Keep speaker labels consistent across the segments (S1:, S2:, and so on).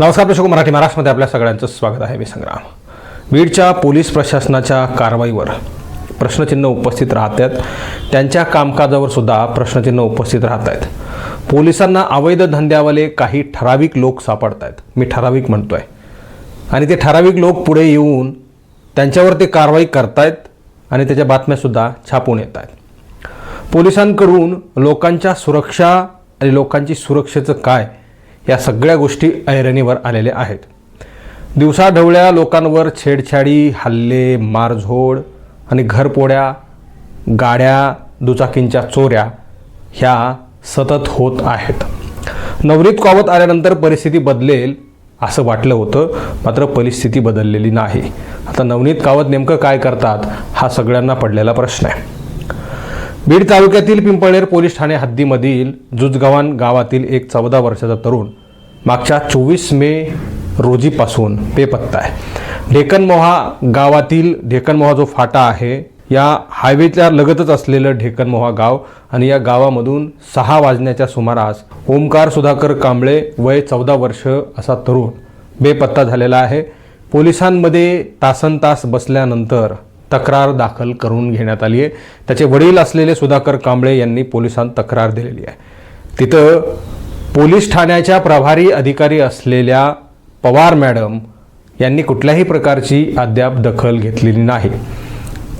S1: नमस्कार दर्शक मराठी महाराष्ट्रमध्ये आपल्या सगळ्यांचं स्वागत आहे. मी संग्राम. बीडच्या पोलीस प्रशासनाच्या कारवाईवर प्रश्नचिन्ह उपस्थित राहतात त्यांच्या कामकाजावर सुद्धा प्रश्नचिन्ह उपस्थित राहत आहेत पोलिसांना अवैध धंद्यावाले काही ठराविक लोक सापडत आहेत मी ठराविक म्हणतोय. आणि ते ठराविक लोक पुढे येऊन त्यांच्यावर ते कारवाई करतायत आणि त्याच्या बातम्यासुद्धा छापून येत आहेत पोलिसांकडून लोकांच्या सुरक्षा आणि लोकांची सुरक्षेचं काय या सगळ्या गोष्टी ऐरणीवर आलेल्या आहेत. दिवसाढवळ्या लोकांवर छेडछाडी हल्ले मारझोड आणि घरपोड्या गाड्या दुचाकींच्या चोऱ्या ह्या सतत होत आहेत. नवरीत कावत आल्यानंतर परिस्थिती बदलेल असं वाटलं होतं मात्र परिस्थिती बदललेली नाही. आता नवनीत कावत नेमकं काय करतात हा सगळ्यांना पडलेला प्रश्न आहे. बीड तालुक्यातील पिंपळनेर पोलीस ठाणे हद्दीमधील जुजगव्हाण गावातील एक चौदा वर्षाचा तरुण मागच्या चोवीस मे रोजीपासून बेपत्ता आहे. ढेकनमोहा गावातील ढेकनमोहा जो फाटा आहे या हायवेच्या लगतच असलेलं ढेकनमोहा गाव आणि या गावामधून सहा वाजण्याच्या सुमारास ओमकार सुधाकर कांबळे वय चौदा वर्ष असा तरुण बेपत्ता झालेला आहे. पोलिसांमध्ये तासन तास बसल्यानंतर तक्रार दाखल करून घेण्यात आली आहे. त्याचे वडील असलेले सुधाकर कांबळे यांनी पोलिसांत तक्रार दिलेली आहे. तिथं पोलीस ठाण्याच्या प्रभारी अधिकारी असलेल्या पवार मॅडम यांनी कुठल्याही प्रकारची अद्याप दखल घेतलेली नाही.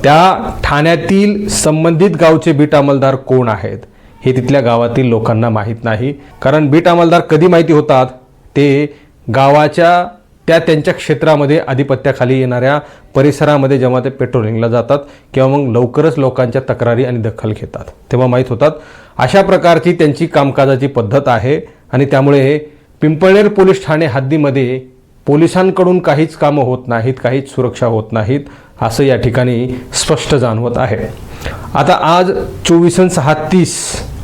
S1: त्या ठाण्यातील संबंधित गावचे बीट अंमलदार कोण आहेत हे तिथल्या गावातील लोकांना माहीत नाही. कारण बीट अंमलदार कधी माहिती होतात? ते गावाच्या त्या त्यांच्या क्षेत्रामध्ये आधिपत्याखाली येणाऱ्या परिसरामध्ये जेव्हा ते पेट्रोलिंगला जातात किंवा मग लवकरच लोकांच्या तक्रारी आणि दखल घेतात. तेव्हा माहीत होतात अशा प्रकारची त्यांची कामकाजाची पद्धत आहे आणि त्यामुळे पिंपळनेर पोलीस ठाणे हद्दीमध्ये पोलिसांकडून काहीच कामं होत नाहीत काहीच सुरक्षा होत नाहीत असं या ठिकाणी स्पष्ट जाणवत आहे. आता आज चोवीस सहा तीस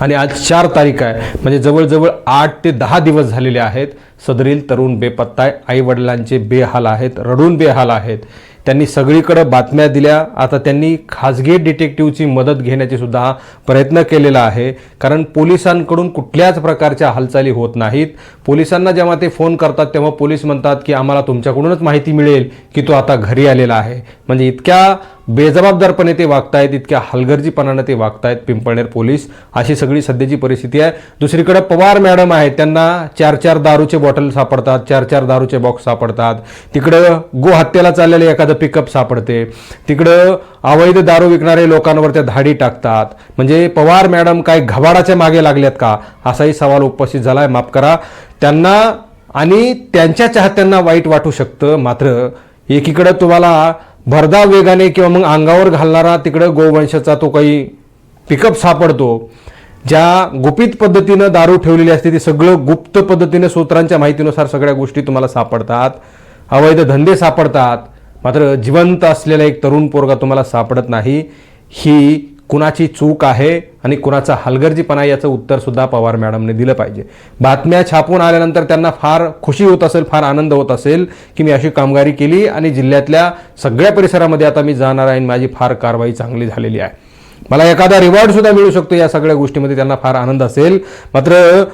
S1: आणि आज चार तारीख आहे म्हणजे जवळजवळ आठ ते दहा दिवस झालेले आहेत. सदरील तरुण बेपत्ता आहे आईवडिलांचे बेहाल आहेत रडून बेहाल आहेत. त्यांनी सगळीकडं बातम्या दिल्या. आता त्यांनी खाजगी डिटेक्टिव्हची मदत घेण्याची सुद्धा प्रयत्न केलेला आहे. कारण पोलिसांकडून कुठल्याच प्रकारच्या हालचाली होत नाहीत. पोलिसांना जेव्हा ते फोन करतात तेव्हा पोलीस म्हणतात की आम्हाला तुमच्याकडूनच माहिती मिळेल की तो आता घरी आलेला आहे. म्हणजे इतक्या बेजबाबदारपणे ते वागतायत इतक्या हलगर्जीपणानं ते वागतायत पिंपळनेर पोलीस. अशी सगळी सध्याची परिस्थिती आहे. दुसरीकडे पवार मॅडम आहेत त्यांना चार चार दारूचे बॉटल सापडतात चार चार दारूचे बॉक्स सापडतात. तिकडं गोहत्येला चाललेलं एखादं पिकअप सापडते. तिकडं अवैध दारू विकणारे लोकांवर त्या धाडी टाकतात. म्हणजे पवार मॅडम काय घबाडाच्या मागे लागल्यात का? असाही सवाल उपस्थित झाला आहे माफ करा. त्यांना आणि त्यांच्या चाहत्यांना वाईट वाटू शकतं. मात्र एकीकडं तुम्हाला भरधाव वेगाने किंवा मग अंगावर घालणारा तिकडं गोवंशाचा तो काही पिकअप सापडतो ज्या गुपित पद्धतीनं दारू ठेवलेली असते ते सगळं गुप्त पद्धतीने सूत्रांच्या माहितीनुसार सगळ्या गोष्टी तुम्हाला सापडतात. अवैध धंदे सापडतात. मात्र जिवंत असलेला एक तरुण पोरगा तुम्हाला सापडत नाही. ही कुणाची चूक आहे आणि कुणाचा हलगर्जीपणा याचं उत्तरसुद्धा पवार मॅडमने दिलं पाहिजे. बातम्या छापून आल्यानंतर त्यांना फार खुशी होत असेल फार आनंद होत असेल की मी अशी कामगारी केली आणि जिल्ह्यातल्या सगळ्या परिसरामध्ये आता मी जाणार आहे आणि माझी फार कारवाई चांगली झालेली आहे. मला एखादा रिवॉर्ड सुद्धा मिळू शकतो या सगळ्या गोष्टीमध्ये त्यांना फार आनंद असेल. मात्र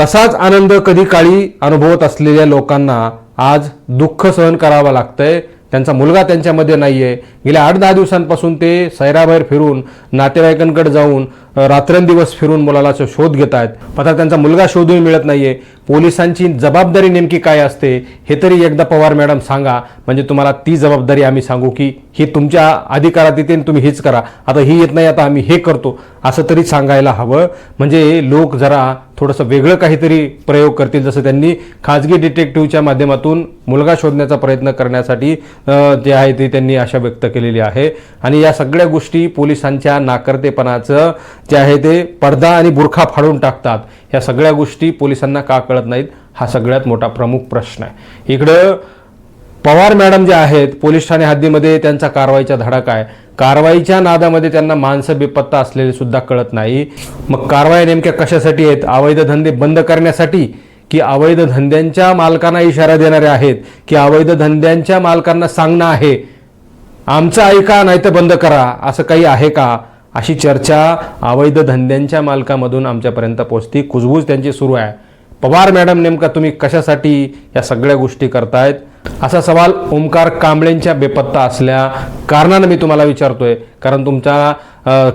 S1: तसाच आनंद कधी काळी अनुभवत असलेल्या लोकांना आज दुःख सहन करावं लागतंय. त्यांचा मुलगा त्यांच्यामध्ये नाही आहे गेल्या आठ दहा दिवसांपासून ते सैराबाहेर फिरून नातेवाईकांकडे जाऊन रात्रंदिवस फिरून मुलाला शोध घेत आहेत. मात्र त्यांचा मुलगा शोधून मिळत नाहीये. पोलिसांची जबाबदारी नेमकी काय असते हे तरी एकदा पवार मॅडम सांगा. म्हणजे तुम्हाला ती जबाबदारी आम्ही सांगू की ही तुमच्या अधिकारात येते तुम्ही हेच करा. आता ही येत नाही आता आम्ही हे करतो. असं तरी सांगायला हवं. म्हणजे लोक जरा थोडंसं वेगळं काहीतरी प्रयोग करतील. जसं त्यांनी खाजगी डिटेक्टिव्हच्या माध्यमातून मुलगा शोधण्याचा प्रयत्न करण्यासाठी जे आहे ते त्यांनी आशा व्यक्त केलेली आहे. आणि या सगळ्या गोष्टी पोलिसांच्या नाकर्तेपणाचं जे आहे ते पडदा आणि बुरखा फाडून टाकतात. ह्या सगळ्या गोष्टी पोलिसांना का कळत नाहीत? हा सगळ्यात मोठा प्रमुख प्रश्न आहे. इकडं पवार मॅडम जे आहेत पोलीस ठाणे हद्दीमध्ये त्यांचा कारवाईचा धडाका आहे. कारवाईच्या नादामध्ये त्यांना माणसं बेपत्ता असलेले सुद्धा कळत नाही. मग कारवाई नेमक्या कशासाठी आहेत? अवैध धंदे बंद करण्यासाठी? की अवैध धंद्यांच्या मालकांना इशारा देणारे आहेत? की अवैध धंद्यांच्या मालकांना सांगणं आहे? आमचं ऐका नाही तर बंद करा. असं काही आहे का? अशी चर्चा अवैध धंद्यांच्या मालकामधून आमच्यापर्यंत पोचती कुजबूज त्यांची सुरू आहे. पवार मॅडम नेमका तुम्ही कशासाठी या सगळ्या गोष्टी करतायत? असा सवाल ओमकार कांबळेंच्या बेपत्ता असल्या कारणानं मी तुम्हाला विचारतोय. कारण तुमचा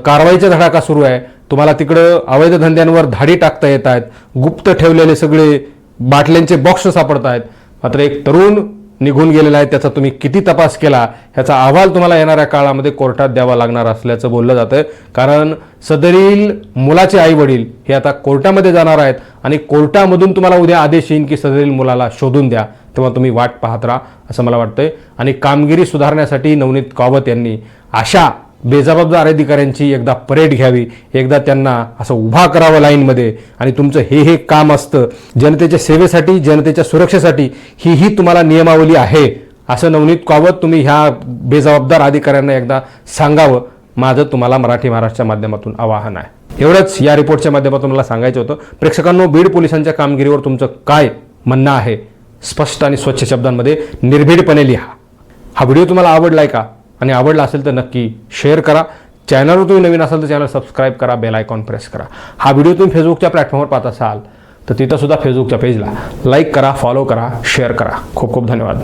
S1: कारवाईचा धडाका सुरू आहे. तुम्हाला तिकडं अवैध धंद्यांवर धाडी टाकता येत आहेत. गुप्त ठेवलेले सगळे बाटल्यांचे बॉक्स सापडत आहेत मात्र एक तरुण निघून गेलेला आहे त्याचा तुम्ही किती तपास केला ह्याचा अहवाल तुम्हाला येणाऱ्या काळामध्ये कोर्टात द्यावा लागणार असल्याचं बोललं जातं कारण सदरील मुलाचे आई वडील हे आता कोर्टामध्ये जाणार आहेत आणि कोर्टामधून तुम्हाला उद्या आदेश येईन की सदरील मुलाला शोधून द्या तेव्हा तुम्ही वाट पाहत राहा असं मला वाटतंय. आणि कामगिरी सुधारण्यासाठी नवनीत कावत यांनी अशा बेजबाबदार अधिकाऱ्यांची एकदा परेड घ्यावी एकदा त्यांना असं उभा करावं लाईनमध्ये आणि तुमचं हे हे काम असतं. जनतेच्या सेवेसाठी जनतेच्या सुरक्षेसाठी ही ही तुम्हाला नियमावली आहे. असं नवनीत कावत तुम्ही ह्या बेजबाबदार अधिकाऱ्यांना एकदा सांगावं. माझं तुम्हाला मराठी महाराष्ट्राच्या माध्यमातून आवाहन आहे. एवढंच या रिपोर्टच्या माध्यमातून मला सांगायचं होतं. प्रेक्षकांनो बीड पोलिसांच्या कामगिरीवर तुमचं काय म्हणणं आहे? स्पष्ट आणि स्वच्छ शब्दांमध्ये निर्भीडपणे लिहा. हा व्हिडिओ तुम्हाला आवडलाय का? आणि आवडला असेल तर नक्की शेअर करा. चॅनलवर तुम्ही नवीन असाल तर चॅनल सबस्क्राईब करा बेल आयकॉन प्रेस करा. हा व्हिडिओ तुम्ही फेसबुकच्या प्लॅटफॉर्मवर पाहत असाल तर तिथंसुद्धा फेसबुकच्या पेजला लाईक करा फॉलो करा शेअर करा. खूप खूप धन्यवाद.